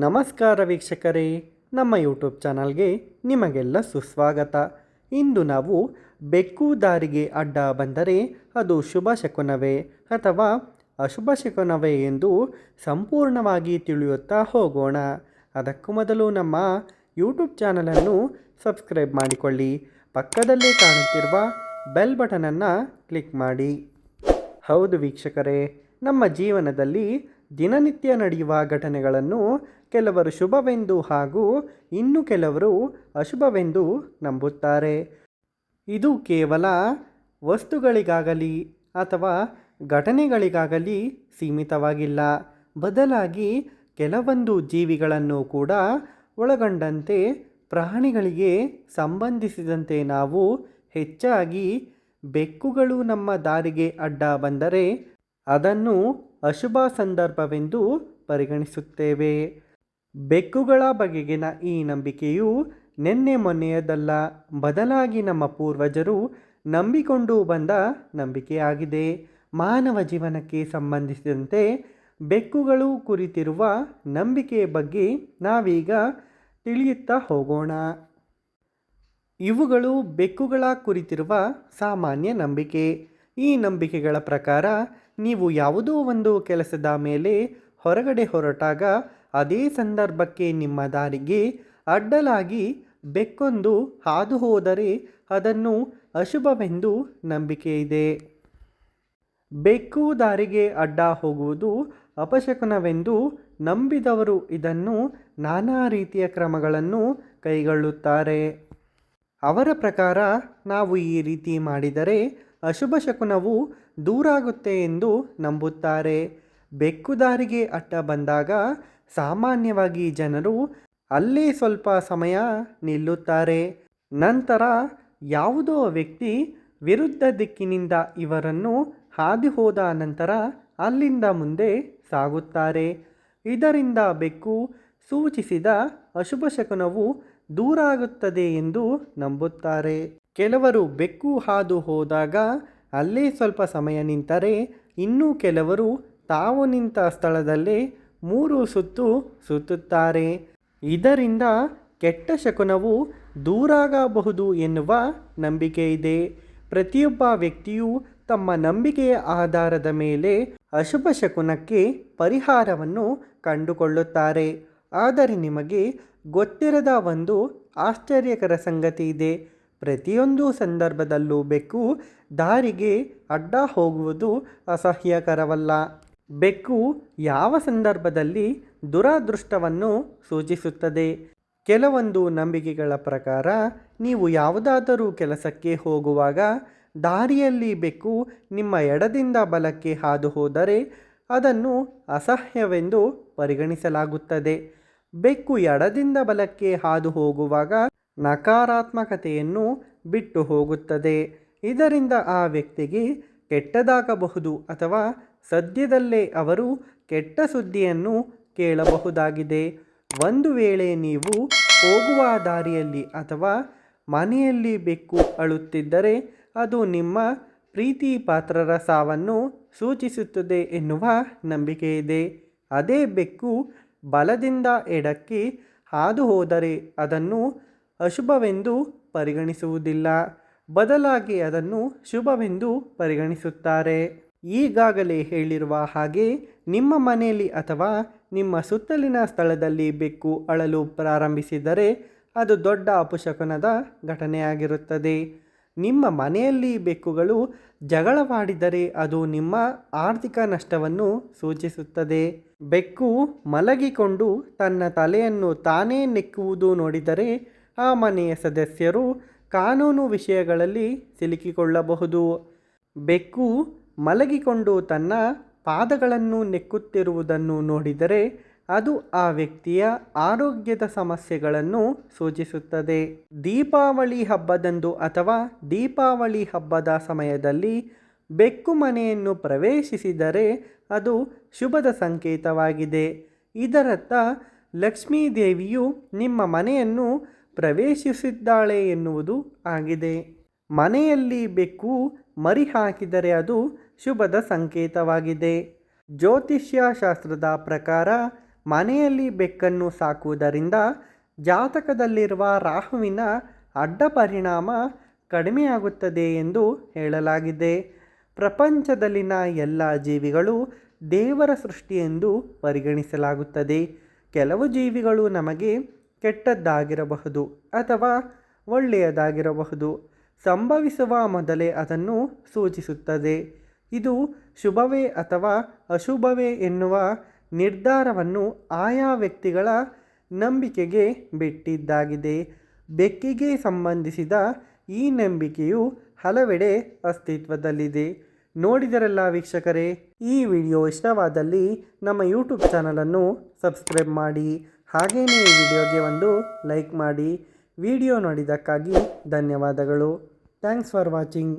ನಮಸ್ಕಾರ ವೀಕ್ಷಕರೇ, ನಮ್ಮ ಯೂಟ್ಯೂಬ್ ಚಾನಲ್ಗೆ ನಿಮಗೆಲ್ಲ ಸುಸ್ವಾಗತ. ಇಂದು ನಾವು ಬೆಕ್ಕು ದಾರಿಗೆ ಅಡ್ಡ ಬಂದರೆ ಅದು ಶುಭ ಶಕುನವೇ ಅಥವಾ ಅಶುಭ ಶಕುನವೇ ಎಂದು ಸಂಪೂರ್ಣವಾಗಿ ತಿಳಿಯುತ್ತಾ ಹೋಗೋಣ. ಅದಕ್ಕೂ ಮೊದಲು ನಮ್ಮ ಯೂಟ್ಯೂಬ್ ಚಾನಲನ್ನು ಸಬ್ಸ್ಕ್ರೈಬ್ ಮಾಡಿಕೊಳ್ಳಿ. ಪಕ್ಕದಲ್ಲೇ ಕಾಣುತ್ತಿರುವ ಬೆಲ್ ಬಟನನ್ನು ಕ್ಲಿಕ್ ಮಾಡಿ. ಹೌದು ವೀಕ್ಷಕರೇ, ನಮ್ಮ ಜೀವನದಲ್ಲಿ ದಿನನಿತ್ಯ ನಡೆಯುವ ಘಟನೆಗಳನ್ನು ಕೆಲವರು ಶುಭವೆಂದು ಹಾಗೂ ಇನ್ನು ಕೆಲವರು ಅಶುಭವೆಂದು ನಂಬುತ್ತಾರೆ. ಇದು ಕೇವಲ ವಸ್ತುಗಳಿಗಾಗಲಿ ಅಥವಾ ಘಟನೆಗಳಿಗಾಗಲಿ ಸೀಮಿತವಾಗಿಲ್ಲ. ಬದಲಾಗಿ ಕೆಲವೊಂದು ಜೀವಿಗಳನ್ನು ಕೂಡ ಒಳಗೊಂಡಂತೆ ಪ್ರಾಣಿಗಳಿಗೆ ಸಂಬಂಧಿಸಿದಂತೆ ನಾವು ಹೆಚ್ಚಾಗಿ ಬೆಕ್ಕುಗಳು ನಮ್ಮ ದಾರಿಗೆ ಅಡ್ಡ ಬಂದರೆ ಅದನ್ನು ಅಶುಭ ಸಂದರ್ಭವೆಂದು ಪರಿಗಣಿಸುತ್ತೇವೆ. ಬೆಕ್ಕುಗಳ ಬಗೆಗಿನ ಈ ನಂಬಿಕೆಯು ನಿನ್ನೆ ಮೊನ್ನೆಯದಲ್ಲ ಬದಲಾಗಿ ನಮ್ಮ ಪೂರ್ವಜರು ನಂಬಿಕೊಂಡು ಬಂದ ನಂಬಿಕೆಯಾಗಿದೆ. ಮಾನವ ಜೀವನಕ್ಕೆ ಸಂಬಂಧಿಸಿದಂತೆ ಬೆಕ್ಕುಗಳು ಕುರಿತಿರುವ ನಂಬಿಕೆ ಬಗ್ಗೆ ನಾವೀಗ ತಿಳಿಯುತ್ತಾ ಹೋಗೋಣ. ಇವುಗಳು ಬೆಕ್ಕುಗಳ ಕುರಿತಿರುವ ಸಾಮಾನ್ಯ ನಂಬಿಕೆ. ಈ ನಂಬಿಕೆಗಳ ಪ್ರಕಾರ ನೀವು ಯಾವುದೋ ಒಂದು ಕೆಲಸದ ಮೇಲೆ ಹೊರಗಡೆ ಹೊರಟಾಗ ಅದೇ ಸಂದರ್ಭಕ್ಕೆ ನಿಮ್ಮ ದಾರಿಗೆ ಅಡ್ಡಲಾಗಿ ಬೆಕ್ಕೊಂದು ಹಾದು ಹೋದರೆ ಅದನ್ನು ಅಶುಭವೆಂದು ನಂಬಿಕೆ ಇದೆ. ಬೆಕ್ಕು ದಾರಿಗೆ ಅಡ್ಡ ಹೋಗುವುದು ಅಪಶಕುನವೆಂದು ನಂಬಿದವರು ಇದನ್ನು ನಾನಾ ರೀತಿಯ ಕ್ರಮಗಳನ್ನು ಕೈಗೊಳ್ಳುತ್ತಾರೆ. ಅವರ ಪ್ರಕಾರ ನಾವು ಈ ರೀತಿ ಮಾಡಿದರೆ ಅಶುಭ ಶಕುನವು ದೂರಾಗುತ್ತೆ ಎಂದು ನಂಬುತ್ತಾರೆ. ಬೆಕ್ಕು ದಾರಿಗೆ ಅಡ್ಡ ಬಂದಾಗ ಸಾಮಾನ್ಯವಾಗಿ ಜನರು ಅಲ್ಲೇ ಸ್ವಲ್ಪ ಸಮಯ ನಿಲ್ಲುತ್ತಾರೆ. ನಂತರ ಯಾವುದೋ ವ್ಯಕ್ತಿ ವಿರುದ್ಧ ದಿಕ್ಕಿನಿಂದ ಇವರನ್ನು ಹಾದು ಹೋದ ನಂತರ ಅಲ್ಲಿಂದ ಮುಂದೆ ಸಾಗುತ್ತಾರೆ. ಇದರಿಂದ ಬೆಕ್ಕು ಸೂಚಿಸಿದ ಅಶುಭ ಶಕುನವು ದೂರಾಗುತ್ತದೆ ಎಂದು ನಂಬುತ್ತಾರೆ. ಕೆಲವರು ಬೆಕ್ಕು ಹಾದು ಹೋದಾಗ ಅಲ್ಲೇ ಸ್ವಲ್ಪ ಸಮಯ ನಿಂತರೆ ಇನ್ನೂ ಕೆಲವರು ತಾವು ನಿಂತ ಸ್ಥಳದಲ್ಲೇ ಮೂರು ಸುತ್ತು ಸುತ್ತುತ್ತಾರೆ. ಇದರಿಂದ ಕೆಟ್ಟ ಶಕುನವು ದೂರಾಗಬಹುದು ಎನ್ನುವ ನಂಬಿಕೆ ಇದೆ. ಪ್ರತಿಯೊಬ್ಬ ವ್ಯಕ್ತಿಯು ತಮ್ಮ ನಂಬಿಕೆಯ ಆಧಾರದ ಮೇಲೆ ಅಶುಭ ಶಕುನಕ್ಕೆ ಪರಿಹಾರವನ್ನು ಕಂಡುಕೊಳ್ಳುತ್ತಾರೆ. ಆದರೆ ನಿಮಗೆ ಗೊತ್ತಿರದ ಒಂದು ಆಶ್ಚರ್ಯಕರ ಸಂಗತಿ ಇದೆ. ಪ್ರತಿಯೊಂದು ಸಂದರ್ಭದಲ್ಲೂ ಬೆಕ್ಕು ದಾರಿಗೆ ಅಡ್ಡ ಹೋಗುವುದು ಅಸಹ್ಯಕರವಲ್ಲ. ಬೆಕ್ಕು ಯಾವ ಸಂದರ್ಭದಲ್ಲಿ ದುರಾದೃಷ್ಟವನ್ನು ಸೂಚಿಸುತ್ತದೆ? ಕೆಲವೊಂದು ನಂಬಿಕೆಗಳ ಪ್ರಕಾರ, ನೀವು ಯಾವುದಾದರೂ ಕೆಲಸಕ್ಕೆ ಹೋಗುವಾಗ ದಾರಿಯಲ್ಲಿ ಬೆಕ್ಕು ನಿಮ್ಮ ಎಡದಿಂದ ಬಲಕ್ಕೆ ಹಾದು ಹೋದರೆ ಅದನ್ನು ಅಸಹ್ಯವೆಂದು ಪರಿಗಣಿಸಲಾಗುತ್ತದೆ. ಬೆಕ್ಕು ಎಡದಿಂದ ಬಲಕ್ಕೆ ಹಾದು ಹೋಗುವಾಗ ನಕಾರಾತ್ಮಕತೆಯನ್ನು ಬಿಟ್ಟು ಹೋಗುತ್ತದೆ ಇದರಿಂದ ಆ ವ್ಯಕ್ತಿಗೆ ಕೆಟ್ಟದಾಗಬಹುದು ಅಥವಾ ಸದ್ಯದಲ್ಲೇ ಅವರು ಕೆಟ್ಟ ಸುದ್ದಿಯನ್ನು ಕೇಳಬಹುದಾಗಿದೆ. ಒಂದು ವೇಳೆ ನೀವು ಹೋಗುವ ದಾರಿಯಲ್ಲಿ ಅಥವಾ ಮನೆಯಲ್ಲಿ ಬೆಕ್ಕು ಅಳುತ್ತಿದ್ದರೆ ಅದು ನಿಮ್ಮ ಪ್ರೀತಿ ಪಾತ್ರರ ಸಾವನ್ನು ಸೂಚಿಸುತ್ತದೆ ಎನ್ನುವ ನಂಬಿಕೆ ಇದೆ. ಅದೇ ಬೆಕ್ಕು ಬಲದಿಂದ ಎಡಕ್ಕೆ ಹಾದು ಹೋದರೆ ಅದನ್ನು ಅಶುಭವೆಂದು ಪರಿಗಣಿಸುವುದಿಲ್ಲ. ಬದಲಾಗಿ ಅದನ್ನು ಶುಭವೆಂದು ಪರಿಗಣಿಸುತ್ತಾರೆ. ಈಗಾಗಲೇ ಹೇಳಿರುವ ಹಾಗೆ ನಿಮ್ಮ ಮನೆಯಲ್ಲಿ ಅಥವಾ ನಿಮ್ಮ ಸುತ್ತಲಿನ ಸ್ಥಳದಲ್ಲಿ ಬೆಕ್ಕು ಅಳಲು ಪ್ರಾರಂಭಿಸಿದರೆ ಅದು ದೊಡ್ಡ ಅಪಶಕುನದ ಘಟನೆಯಾಗಿರುತ್ತದೆ. ನಿಮ್ಮ ಮನೆಯಲ್ಲಿ ಬೆಕ್ಕುಗಳು ಜಗಳವಾಡಿದರೆ ಅದು ನಿಮ್ಮ ಆರ್ಥಿಕ ನಷ್ಟವನ್ನು ಸೂಚಿಸುತ್ತದೆ. ಬೆಕ್ಕು ಮಲಗಿಕೊಂಡು ತನ್ನ ತಲೆಯನ್ನು ತಾನೇ ನೆಕ್ಕುವುದು ನೋಡಿದರೆ ಆ ಮನೆಯ ಸದಸ್ಯರು ಕಾನೂನು ವಿಷಯಗಳಲ್ಲಿ ಸಿಲುಕಿಕೊಳ್ಳಬಹುದು. ಬೆಕ್ಕು ಮಲಗಿಕೊಂಡು ತನ್ನ ಪಾದಗಳನ್ನು ನೆಕ್ಕುತ್ತಿರುವುದನ್ನು ನೋಡಿದರೆ ಅದು ಆ ವ್ಯಕ್ತಿಯ ಆರೋಗ್ಯದ ಸಮಸ್ಯೆಗಳನ್ನು ಸೂಚಿಸುತ್ತದೆ. ದೀಪಾವಳಿ ಹಬ್ಬದಂದು ಅಥವಾ ದೀಪಾವಳಿ ಹಬ್ಬದ ಸಮಯದಲ್ಲಿ ಬೆಕ್ಕು ಮನೆಯನ್ನು ಪ್ರವೇಶಿಸಿದರೆ ಅದು ಶುಭದ ಸಂಕೇತವಾಗಿದೆ. ಇದರರ್ಥ ಲಕ್ಷ್ಮೀ ದೇವಿಯು ನಿಮ್ಮ ಮನೆಯನ್ನು ಪ್ರವೇಶಿಸಿದ್ದಾಳೆ ಎನ್ನುವುದು ಆಗಿದೆ. ಮನೆಯಲ್ಲಿ ಬೆಕ್ಕು ಮರಿ ಹಾಕಿದರೆ ಅದು ಶುಭದ ಸಂಕೇತವಾಗಿದೆ. ಜ್ಯೋತಿಷ್ಯ ಶಾಸ್ತ್ರದ ಪ್ರಕಾರ ಮನೆಯಲ್ಲಿ ಬೆಕ್ಕನ್ನು ಸಾಕುವುದರಿಂದ ಜಾತಕದಲ್ಲಿರುವ ರಾಹುವಿನ ಅಡ್ಡ ಪರಿಣಾಮ ಕಡಿಮೆಯಾಗುತ್ತದೆ ಎಂದು ಹೇಳಲಾಗಿದೆ. ಪ್ರಪಂಚದಲ್ಲಿನ ಎಲ್ಲ ಜೀವಿಗಳು ದೇವರ ಸೃಷ್ಟಿ ಎಂದು ಪರಿಗಣಿಸಲಾಗುತ್ತದೆ. ಕೆಲವು ಜೀವಿಗಳು ನಮಗೆ ಕೆಟ್ಟದ್ದಾಗಿರಬಹುದು ಅಥವಾ ಒಳ್ಳೆಯದಾಗಿರಬಹುದು. ಸಂಭವಿಸುವ ಮೊದಲೇ ಅದನ್ನು ಸೂಚಿಸುತ್ತದೆ. ಇದು ಶುಭವೇ ಅಥವಾ ಅಶುಭವೇ ಎನ್ನುವ ನಿರ್ಧಾರವನ್ನು ಆಯಾ ವ್ಯಕ್ತಿಗಳ ನಂಬಿಕೆಗೆ ಬಿಟ್ಟಿದ್ದಾಗಿದೆ. ಬೆಕ್ಕಿಗೆ ಸಂಬಂಧಿಸಿದ ಈ ನಂಬಿಕೆಯು ಹಲವೆಡೆ ಅಸ್ತಿತ್ವದಲ್ಲಿದೆ. ನೋಡಿದರೆಲ್ಲ ವೀಕ್ಷಕರೇ, ಈ ವಿಡಿಯೋ ಇಷ್ಟವಾದಲ್ಲಿ ನಮ್ಮ ಯೂಟ್ಯೂಬ್ ಚಾನಲನ್ನು ಸಬ್ಸ್ಕ್ರೈಬ್ ಮಾಡಿ ಹಾಗೆಯೇ ಈ ವಿಡಿಯೋಗೆ ಒಂದು ಲೈಕ್ ಮಾಡಿ. ವಿಡಿಯೋ ನೋಡಿದ್ದಕ್ಕಾಗಿ ಧನ್ಯವಾದಗಳು. Thanks for watching.